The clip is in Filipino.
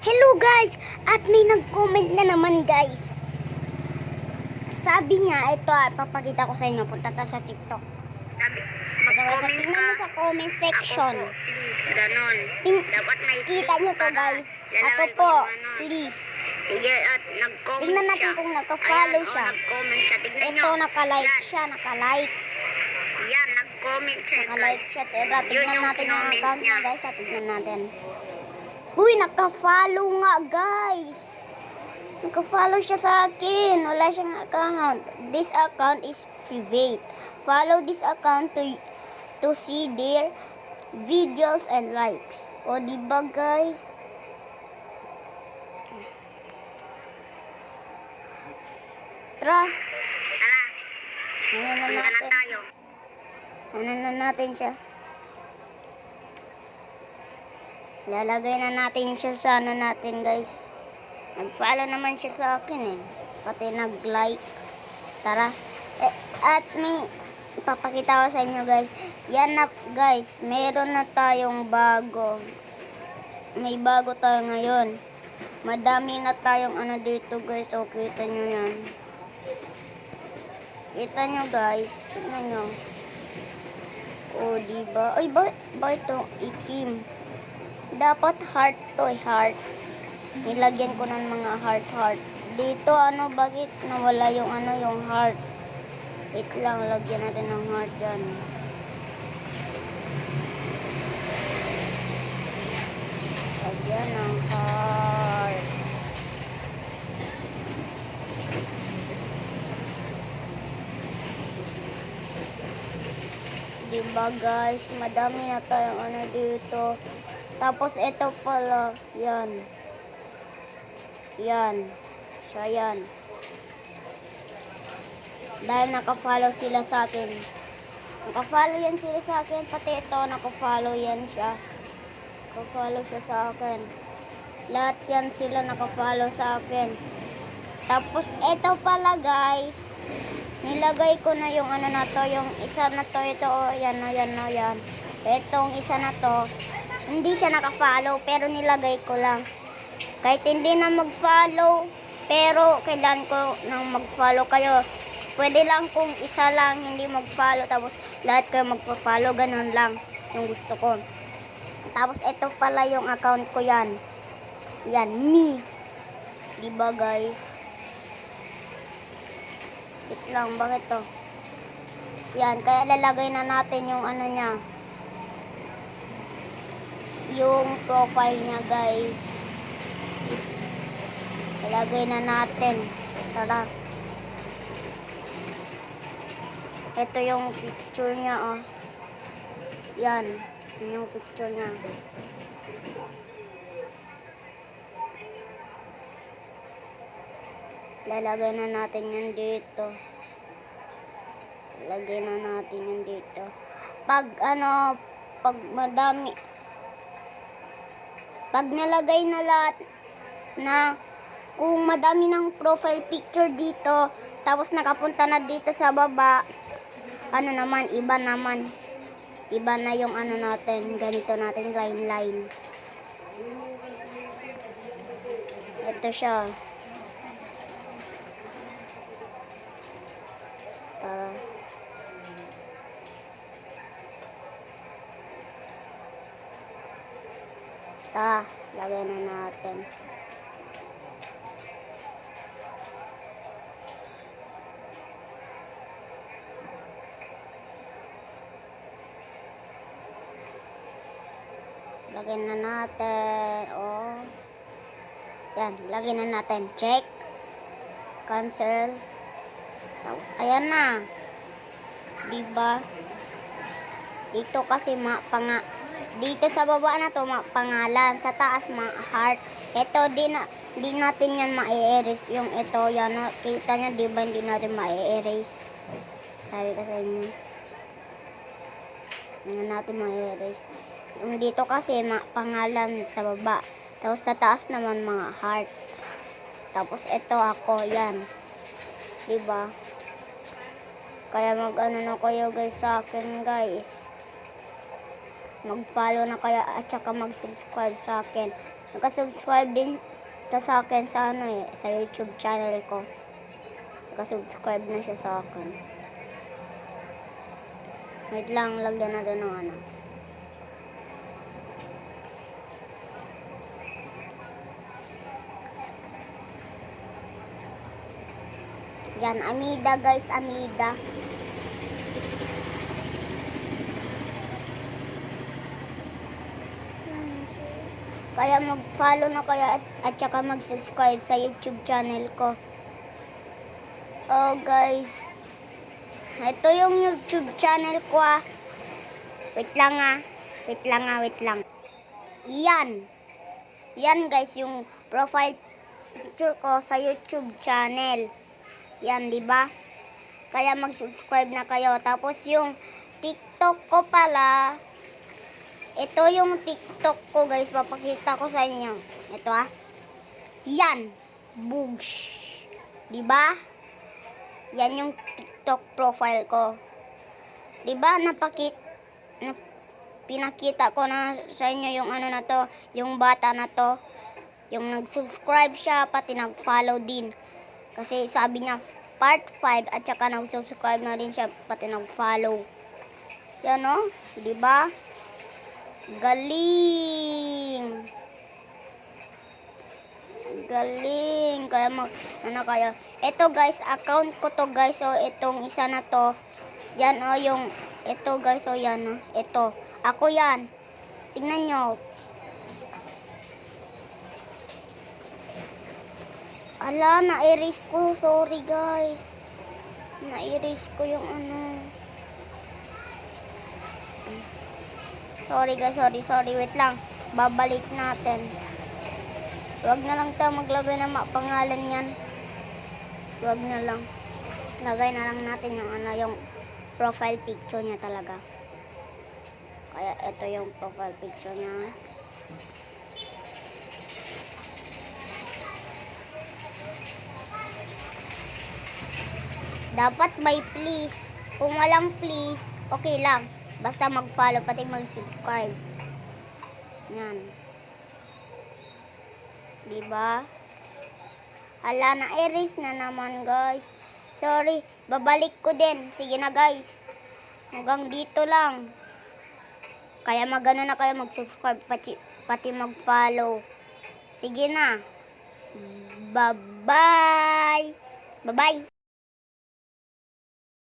Hello guys! At may nag-comment na naman guys. Sabi niya, ito ah, papakita ko sa inyo. Punta ta sa TikTok. Sabi, mag-comment tingnan ka. mo sa comment section. Ako po, please, ganon. Ting- Dapat may Kita nyo to guys. Ako po, ano. please. Sige, at nag-comment Tingnan natin siya. kung nagka-follow Ayan, siya. Oh, nag-comment siya. Tignan Ito, nyo. nakalike Yan. siya, nakalike. Yan, nag-comment siya, Nakalike guys. siya. Tira, Yun tignan natin yung account niya guys. ah, Tignan natin. Uy, naka-follow nga guys. Naka-follow siya sa akin. Wala siyang account. This account is private. Follow this account to to see their videos and likes. O, di ba guys? Tara, Tara, ano na natin. Ano na natin siya? Lalagay na natin siya sa ano natin guys. Nag-follow naman siya sa akin eh. Pati nag-like. Tara. Eh, at may ipapakita ko sa inyo guys. Yan na guys. Meron na tayong bago. May bago tayo ngayon. Madami na tayong ano dito guys. O kita nyo yan. Kita nyo guys. Tignan nyo. O, diba? Ay, ba, ba ito? Itim. Dapat heart to, eh, heart. Nilagyan ko ng mga heart, heart. Dito, ano, bakit nawala yung, ano, yung heart? Wait lang, lagyan natin ng heart dyan. Lagyan ng heart. Diba guys, madami na tayong ano dito. Tapos ito pala, yan. Yan. Siya yan. Dahil nakafollow sila sa akin. Nakafollow yan sila sa akin. Pati ito, nakafollow yan siya. Nakafollow siya sa akin. Lahat yan sila nakafollow sa akin. Tapos ito pala guys, nilagay ko na yung ano na to, yung isa na to, ito, oh, yan, oh, yan, oh, yan. Itong isa na to, hindi siya naka-follow, pero nilagay ko lang. Kahit hindi na mag-follow, pero kailan ko nang mag-follow kayo. Pwede lang kung isa lang hindi mag-follow, tapos lahat kayo magpa-follow, ganun lang yung gusto ko. Tapos ito pala yung account ko yan. Yan, me. Diba guys? Wait lang, bakit to? Yan, kaya lalagay na natin yung ano niya. Yung profile niya, guys. Lalagay na natin. Tara. Ito yung picture niya, oh. Yan. Yan yung picture niya. Lalagay na natin yan dito. Lalagay na natin yan dito. Pag ano, pag madami, pag nalagay na lahat na kung madami ng profile picture dito, tapos nakapunta na dito sa baba, ano naman, iba naman. Iba na yung ano natin, ganito natin line line. Ito siya. Tara. Tara, lagay na natin. Lagay na natin. Oh. Yan, lagay na natin. Check. Cancel. Tapos, ayan na. Diba? Dito kasi ma panga dito sa baba na to pangalan, sa taas ma heart. Ito di na di natin yan ma-erase yung ito yan. no? Kita niyo di ba hindi natin ma-erase. Sabi ko sa inyo. Hindi natin ma-erase. Yung dito kasi ma pangalan sa baba. Tapos sa taas naman mga heart. Tapos ito ako, yan. Diba? Kaya mag-ano na kayo guys sa akin guys. Mag-follow na kayo at saka mag-subscribe sa akin. Nakasubscribe din to sa akin sa ano eh, sa YouTube channel ko. Nakasubscribe na siya sa akin. Wait lang, lagyan natin ng ano. Yan, Amida guys, Amida. Kaya mag-follow na kaya at, at saka mag-subscribe sa YouTube channel ko. Oh guys, ito yung YouTube channel ko ah. Wait lang ah. Wait lang ah, wait lang. Yan. Yan guys, yung profile picture ko sa YouTube channel. Yan, di ba? Kaya mag-subscribe na kayo. Tapos yung TikTok ko pala, ito yung TikTok ko guys, papakita ko sa inyo. Ito ah. Yan. Boosh. Di ba? Yan yung TikTok profile ko. Di ba napakit na, pinakita ko na sa inyo yung ano na to, yung bata na to. Yung nag-subscribe siya, pati nag-follow din. Kasi sabi niya, part 5, at saka nag-subscribe na din siya, pati nag-follow. Yan o, di ba? Galing! Galing! Kaya mag, ano kaya. Ito guys, account ko to guys, so itong isa na to. Yan o, yung, ito guys, so yan o, ito. Ako yan. Tingnan nyo, Ala, na-erase ko. Sorry, guys. Na-erase ko yung ano. Sorry, guys. Sorry, sorry. Wait lang. Babalik natin. Huwag na lang tayo maglagay ng pangalan yan. Huwag na lang. Lagay na lang natin yung ano, yung profile picture niya talaga. Kaya ito yung profile picture niya. Dapat may please. Kung walang please, okay lang. Basta mag-follow, pati mag-subscribe. Yan. Diba? Ala, na-erase na naman, guys. Sorry, babalik ko din. Sige na, guys. Hanggang dito lang. Kaya magano na kayo mag-subscribe, pati, pati mag-follow. Sige na. Bye-bye. Bye-bye.